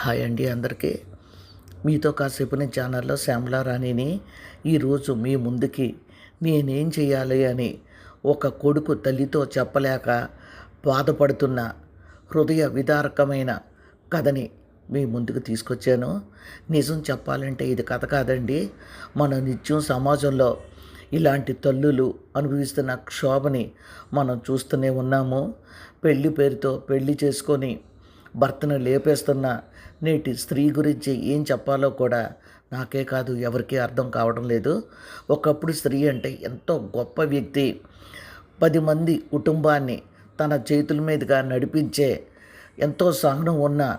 Hi అండి అందరికీ. మీతో కాసేపు నేను ఛానల్లో శ్యామలా రాణిని ఈరోజు మీ ముందుకి నేనేం చేయాలి అని ఒక కొడుకు తల్లితో చెప్పలేక బాధపడుతున్న హృదయ విదారకమైన కథని మీ ముందుకు తీసుకొచ్చాను. నిజం చెప్పాలంటే ఇది కథ కాదండి. మన నిత్యం సమాజంలో ఇలాంటి తల్లులు అనుభవిస్తున్న క్షోభని మనం చూస్తూనే ఉన్నాము. పెళ్ళి పేరుతో పెళ్ళి చేసుకొని భర్తను లేపేస్తున్న నేటి స్త్రీ గురించి ఏం చెప్పాలో కూడా నాకే కాదు ఎవరికీ అర్థం కావడం లేదు. ఒకప్పుడు స్త్రీ అంటే ఎంతో గొప్ప వ్యక్తి. పది మంది కుటుంబాన్ని తన చేతుల మీదుగా నడిపించే ఎంతో సహనం ఉన్న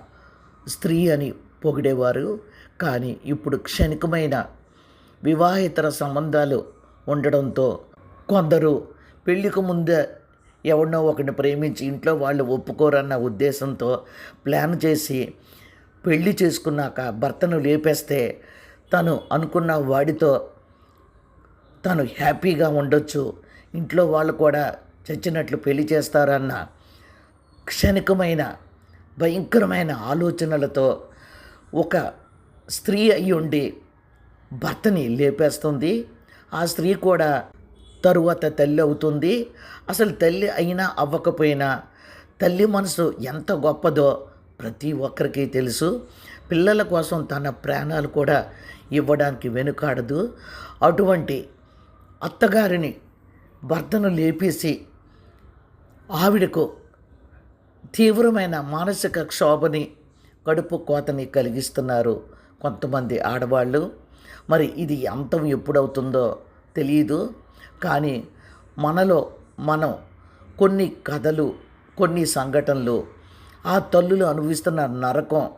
స్త్రీ అని పొగిడేవారు. కానీ ఇప్పుడు క్షణికమైన వివాహేతర సంబంధాలు ఉండడంతో కొందరు పెళ్ళికి ముందే ఎవరినో ఒకరిని ప్రేమించి ఇంట్లో వాళ్ళు ఒప్పుకోరన్న ఉద్దేశంతో ప్లాన్ చేసి పెళ్ళి చేసుకున్నాక భర్తను లేపేస్తే తను అనుకున్న వాడితో తను హ్యాపీగా ఉండొచ్చు. ఇంట్లో వాళ్ళు కూడా చచ్చినట్లు పెళ్ళి చేస్తారన్న క్షణికమైన భయంకరమైన ఆలోచనలతో ఒక స్త్రీ అయి ఉండి భర్తని లేపేస్తుంది. ఆ స్త్రీ కూడా తరువాత తల్లి అవుతుంది. అసలు తల్లి అయినా అవ్వకపోయినా తల్లి మనసు ఎంత గొప్పదో ప్రతి ఒక్కరికి తెలుసు. పిల్లల కోసం తన ప్రాణాలు కూడా ఇవ్వడానికి వెనుకాడదు. అటువంటి అత్తగారిని భర్తను లేపేసి ఆవిడకు తీవ్రమైన మానసిక క్షోభని కడుపు కోతని కలిగిస్తున్నారు కొంతమంది ఆడవాళ్ళు. మరి ఇది అంతం ఎప్పుడవుతుందో తెలియదు కానీ మనలో మనం కొన్ని కథలు కొన్ని సంఘటనలు ఆ తల్లులు అనుభవిస్తున్న నరకం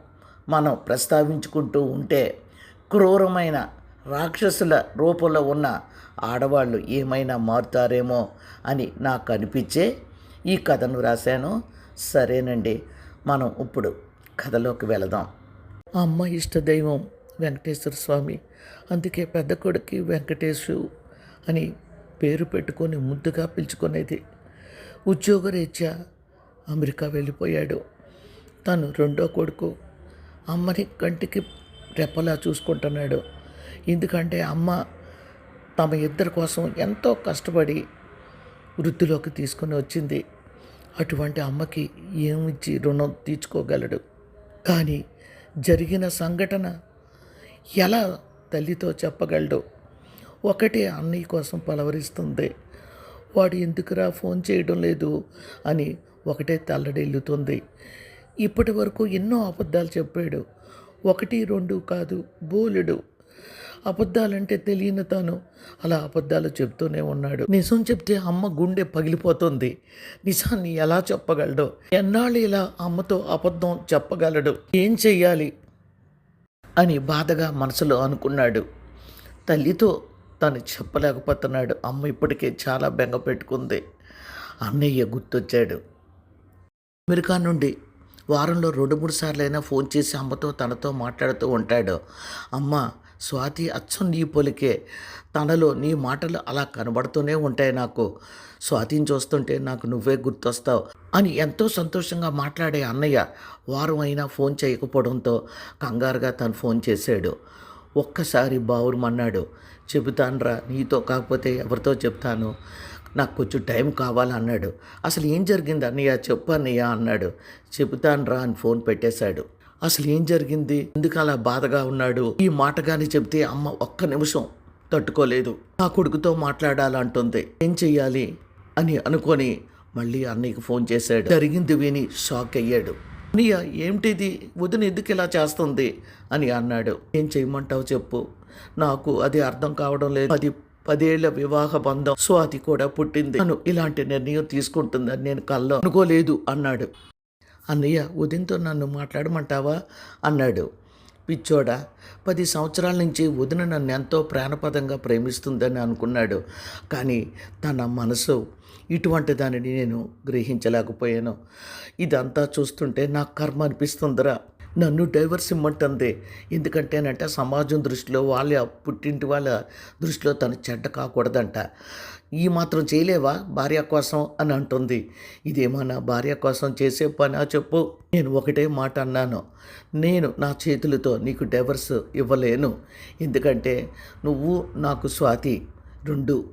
మనం ప్రస్తావించుకుంటూ ఉంటే క్రూరమైన రాక్షసుల రూపంలో ఉన్న ఆడవాళ్ళు ఏమైనా మారుతారేమో అని నాకు అనిపించే ఈ కథను రాశాను. సరేనండి మనం ఇప్పుడు కథలోకి వెళదాం. అమ్మ ఇష్టదైవం వెంకటేశ్వర స్వామి అందుకే పెద్ద కొడుకు వెంకటేశు అని పేరు పెట్టుకొని ముద్దుగా పిలుచుకునేది ఉద్యోగరీత్యా అమెరికా వెళ్ళిపోయాడు. తను రెండో కొడుకు అమ్మని కంటికి రెప్పలా చూసుకుంటున్నాడు. ఎందుకంటే అమ్మ తమ ఇద్దరి కోసం ఎంతో కష్టపడి వృద్ధిలోకి తీసుకొని వచ్చింది. అటువంటి అమ్మకి ఏమిచ్చి రుణం తీర్చుకోగలడు? కానీ జరిగిన సంఘటన ఎలా తల్లితో చెప్పగలడు? ఒకటే అన్నయ్య కోసం పలవరిస్తుంది. వాడు ఎందుకురా ఫోన్ చేయడం లేదు అని ఒకటే తల్లడిల్లుతుంది. ఇప్పటి వరకు ఎన్నో అబద్ధాలు చెప్పాడు. ఒకటి రెండు కాదు బోలెడు. అబద్ధాలంటే తెలియని తాను అలా అబద్ధాలు చెప్తూనే ఉన్నాడు. నిజం చెప్తే అమ్మ గుండె పగిలిపోతుంది. నిజాన్ని ఎలా చెప్పగలడు? ఎన్నాళ్ళు ఇలా అమ్మతో అబద్ధం చెప్పగలడు? ఏం చెయ్యాలి? అని బాధగా మనసులో అనుకున్నాడు. తల్లితో తను చెప్పలేకపోతున్నాడు. అమ్మ ఇప్పటికే చాలా బెంగ పెట్టుకుంది. అన్నయ్య గుర్తొచ్చాడు. అమెరికా నుండి వారంలో రెండు మూడు సార్లైనా ఫోన్ చేసి అమ్మతో తనతో మాట్లాడుతూ ఉంటాడు. అమ్మ స్వాతి అచ్చం నీ పొలికే తనలో నీ మాటలు అలా కనబడుతూనే ఉంటాయి నాకు. స్వాతిని చూస్తుంటే నాకు నువ్వే గుర్తొస్తావు అని ఎంతో సంతోషంగా మాట్లాడే అన్నయ్య వారం అయినా ఫోన్ చేయకపోవడంతో కంగారుగా తను ఫోన్ చేశాడు. ఒక్కసారి బావురమన్నాడు చెబుతానురా నీతో కాకపోతే ఎవరితో చెప్తాను? నాకు కొంచెం టైం కావాలన్నాడు. అసలు ఏం జరిగింది అన్నయ్య? చెప్పు అన్నయ్య అన్నాడు. చెబుతానురా అని ఫోన్ పెట్టేశాడు. అసలు ఏం జరిగింది? ఎందుకు అలా బాధగా ఉన్నాడు? ఈ మాట కానీ చెబితే అమ్మ ఒక్క నిమిషం తట్టుకోలేదు. నా కొడుకుతో మాట్లాడాలంటుంది. ఏం చెయ్యాలి? అని అనుకొని మళ్ళీ అన్నయ్యకు ఫోన్ చేశాడు. జరిగింది విని షాక్ అయ్యాడు. అన్నయ్య ఏమిటిది? వదిన ఎందుకు ఇలా చేస్తుంది? అని అన్నాడు. ఏం చేయమంటావు చెప్పు. నాకు అది అర్థం కావడం లేదు. అది పదేళ్ళ వివాహ బంధం స్వాతి కూడా పుట్టింది. తను ఇలాంటి నిర్ణయం తీసుకుంటుందని నేను కల్లో అనుకోలేదు అన్నాడు. అన్నయ్య ఉదయంతో నన్ను మాట్లాడమంటావా? అన్నాడు. పిచ్చోడా పది సంవత్సరాల నుంచి వదిన నన్ను ఎంతో ప్రాణపదంగా ప్రేమిస్తుందని అనుకున్నాడు. కానీ తన మనసు ఇటువంటి దానిని నేను గ్రహించలేకపోయాను. ఇదంతా చూస్తుంటే నాకు కర్మ అనిపిస్తుందిరా. నన్ను డైవర్స్ ఇమ్మంటుంది. ఎందుకంటేనంటే సమాజం దృష్టిలో వాళ్ళ పుట్టింటి వాళ్ళ దృష్టిలో తను చెడ్డ కాకూడదంట. ఈ మాత్రం చేయలేవా? భార్య కోసం అని అంటుంది. ఇదేమన్నా భార్య కోసం చేసే పనా చెప్పు. నేను ఒకటే మాట అన్నాను. నేను నా చేతులతో నీకు డైవర్స్ ఇవ్వలేను. ఎందుకంటే నువ్వు నాకు స్వాతి రెండు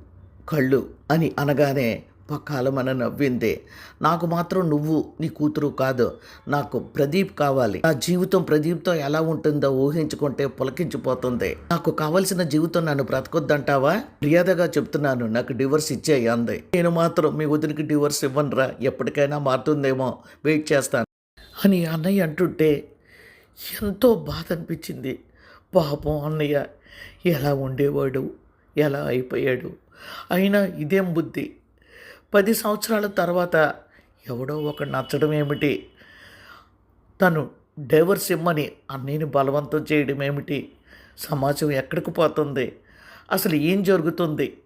కళ్ళు అని అనగానే పక్కాలమన నవ్వింది. నాకు మాత్రం నువ్వు నీ కూతురు కాదు. నాకు ప్రదీప్ కావాలి. నా జీవితం ప్రదీప్తో ఎలా ఉంటుందో ఊహించుకుంటే పులకించిపోతుంది. నాకు కావలసిన జీవితం నన్ను బ్రతకొద్దంటావా? మర్యాదగా చెప్తున్నాను. నాకు డివోర్స్ ఇచ్చేయి అంది నేను మాత్రం మీ వదినికి డివోర్స్ ఇవ్వనురా. ఎప్పటికైనా మారుతుందేమో. వెయిట్ చేస్తాను. అని అన్నయ్య అంటుంటే ఎంతో బాధ అనిపించింది. పాపం అన్నయ్య. ఎలా ఉండేవాడు? ఎలా అయిపోయాడు? అయినా ఇదేం బుద్ధి? పది సంవత్సరాల తర్వాత ఎవడో ఒక నచ్చడం ఏమిటి? తను డైవర్స్ ఇమ్మని అన్నయ్యని బలవంతం చేయడం ఏమిటి? సమాజం ఎక్కడికి పోతుంది? అసలు ఏం జరుగుతుంది?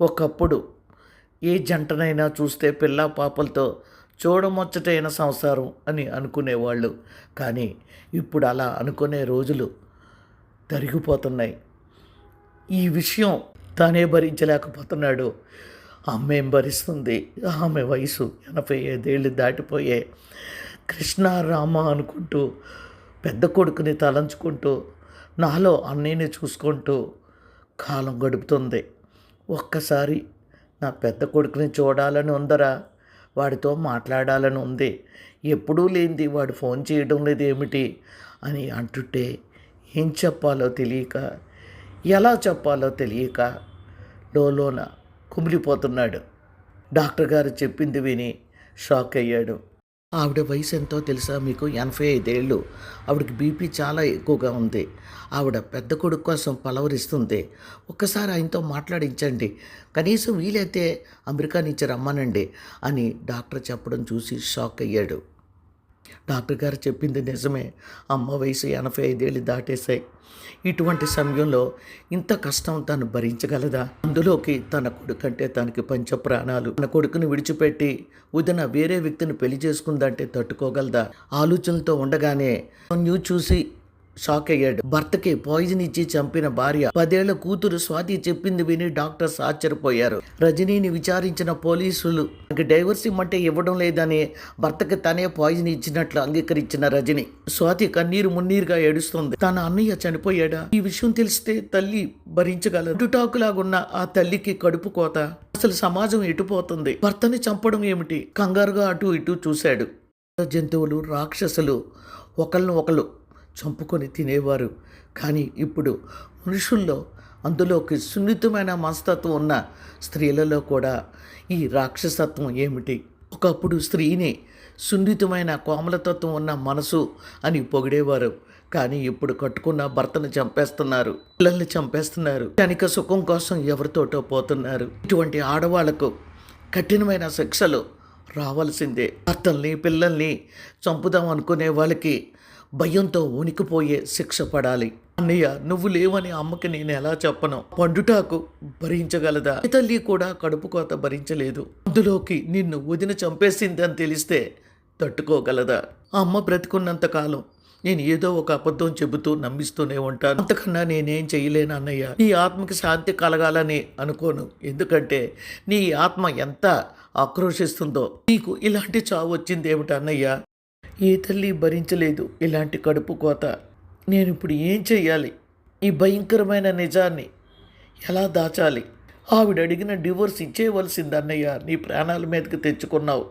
ఒకప్పుడు ఏ జంటనైనా చూస్తే పిల్ల పాపలతో చూడముచ్చటైన సంసారం అని అనుకునేవాళ్ళు. కానీ ఇప్పుడు అలా అనుకునే రోజులు తరిగిపోతున్నాయి. ఈ విషయం తానే భరించలేకపోతున్నాడు. ఆమెం భరిస్తుంది ఆమె వయసు ఎనభై ఐదేళ్ళు దాటిపోయే కృష్ణ రామ అనుకుంటూ పెద్ద కొడుకుని తలంచుకుంటూ నాలో అన్నయ్యని చూసుకుంటూ కాలం గడుపుతుంది. ఒక్కసారి నా పెద్ద కొడుకుని చూడాలని ఉందరా? వాడితో మాట్లాడాలని ఉంది. ఎప్పుడూ లేనిది వాడు ఫోన్ చేయడం లేదు ఏమిటి అని అంటుంటే ఏం చెప్పాలో తెలియక ఎలా చెప్పాలో తెలియక లోలోన కుమిలిపోతున్నాడు. డాక్టర్ గారు చెప్పింది విని షాక్ అయ్యాడు. ఆవిడ వయసు ఎంతో తెలుసా మీకు? ఎనభై ఐదేళ్ళు. ఆవిడకి బీపీ చాలా ఎక్కువగా ఉంది. ఆవిడ పెద్ద కొడుకు కోసం పలవరిస్తుంది. ఒక్కసారి ఆయనతో మాట్లాడించండి. కనీసం వీలైతే అమెరికా నుంచి రమ్మనండి అని డాక్టర్ చెప్పడం చూసి షాక్ అయ్యాడు. డాక్టర్ గారు చెప్పింది నిజమే. అమ్మ వయసు ఎనభై ఐదేళ్ళు దాటేశాయి. ఇటువంటి సమయంలో ఇంత కష్టం తను భరించగలదా? అందులోకి తన కొడుకంటే తనకి పంచ ప్రాణాలు తన కొడుకుని విడిచిపెట్టి ఉదన వేరే వ్యక్తిని పెళ్ళి చేసుకుందంటే తట్టుకోగలదా? ఆలోచనలతో ఉండగానే న్యూ చూసి షాక్ అయ్యాడు. భర్తకి పాయిజన్ ఇచ్చి చంపిన భార్య. పదేళ్ళ కూతురు స్వాతి చెప్పింది విని డాక్టర్స్ ఆశ్చర్యపోయారు. రజనీని విచారించిన పోలీసులు నాకు డైవర్స్ ఇమ్మంటే ఇవ్వడం లేదని భర్తకి తనే పాయిజన్ ఇచ్చినట్లు అంగీకరించిన రజని. స్వాతి కన్నీరు మున్నీరుగా ఏడుస్తుంది. తన అన్నయ్య చనిపోయాడా? ఈ విషయం తెలిస్తే తల్లి భరించగలదు. టాకులాగున్న ఆ తల్లికి కడుపు కోత. అసలు సమాజం ఎటుపోతుంది భర్తని చంపడం ఏమిటి? కంగారుగా అటు ఇటు చూశాడు. జంతువులు రాక్షసులు ఒకళ్ళను ఒకళ్ళు చంపుకొని తినేవారు. కానీ ఇప్పుడు మనుషుల్లో అందులోకి సున్నితమైన మనస్తత్వం ఉన్న స్త్రీలలో కూడా ఈ రాక్షసత్వం ఏమిటి? ఒకప్పుడు స్త్రీని సున్నితమైన కోమలతత్వం ఉన్న మనసు అని పొగిడేవారు. కానీ ఇప్పుడు కట్టుకున్న భర్తను చంపేస్తున్నారు పిల్లల్ని చంపేస్తున్నారు. క్షణిక సుఖం కోసం ఎవరితోటో పోతున్నారు. ఇటువంటి ఆడవాళ్ళకు కఠినమైన శిక్షలు రావాల్సిందే. భర్తల్ని పిల్లల్ని చంపుదాం అనుకునే వాళ్ళకి భయంతో ఉనికిపోయే శిక్ష పడాలి. అన్నయ్య నువ్వు లేవని అమ్మకి నేను ఎలా చెప్పను? పండుటాకు భరించగలదా? తల్లి కూడా కడుపు కోత భరించలేదు. అందులోకి నిన్ను వదిన చంపేసిందని తెలిస్తే తట్టుకోగలదా? ఆ అమ్మ బ్రతికున్నంత కాలం నేను ఏదో ఒక అబద్ధం చెబుతూ నమ్మిస్తూనే ఉంటాను. అంతకన్నా నేనేం చేయలేను అన్నయ్య. నీ ఆత్మకి శాంతి కలగాలని అనుకోను. ఎందుకంటే నీ ఆత్మ ఎంత ఆక్రోషిస్తుందో నీకు ఇలాంటి చావు వచ్చింది ఏమిటి అన్నయ్య? ఏ తల్లి భరించలేదు ఇలాంటి కడుపు కోత. నేను ఇప్పుడు ఏం చెయ్యాలి? ఈ భయంకరమైన నిజాన్ని ఎలా దాచాలి? ఆవిడ అడిగిన డివోర్స్ ఇచ్చేయవలసింది అన్నయ్య. నీ ప్రాణాల మీదకి తెచ్చుకున్నావు.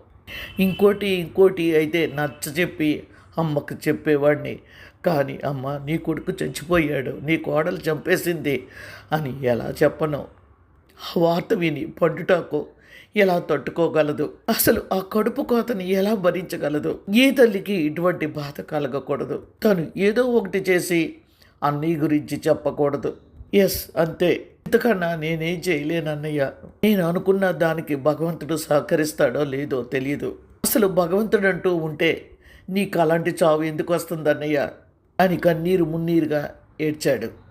ఇంకోటి ఇంకోటి అయితే నచ్చ చెప్పి అమ్మకు చెప్పేవాడిని కానీ అమ్మ నీ కొడుకు చచ్చిపోయాడు. నీ కోడలు చంపేసింది అని ఎలా చెప్పను? ఆ వార్త విని పండుటాకు ఎలా తట్టుకోగలదు? అసలు ఆ కడుపు కోతని ఎలా భరించగలదు? ఏ తల్లికి ఇటువంటి బాధ కలగకూడదు? తను ఏదో ఒకటి చేసి అన్నయ్య గురించి చెప్పకూడదు. ఎస్ అంతే. ఇంతకన్నా నేనేం చేయలేనన్నయ్య నేను అనుకున్న దానికి భగవంతుడు సహకరిస్తాడో లేదో తెలియదు అసలు భగవంతుడు అంటూ ఉంటే నీకు అలాంటి చావు ఎందుకు వస్తుందన్నయ్య? అని కన్నీరు మున్నీరుగా ఏడ్చాడు.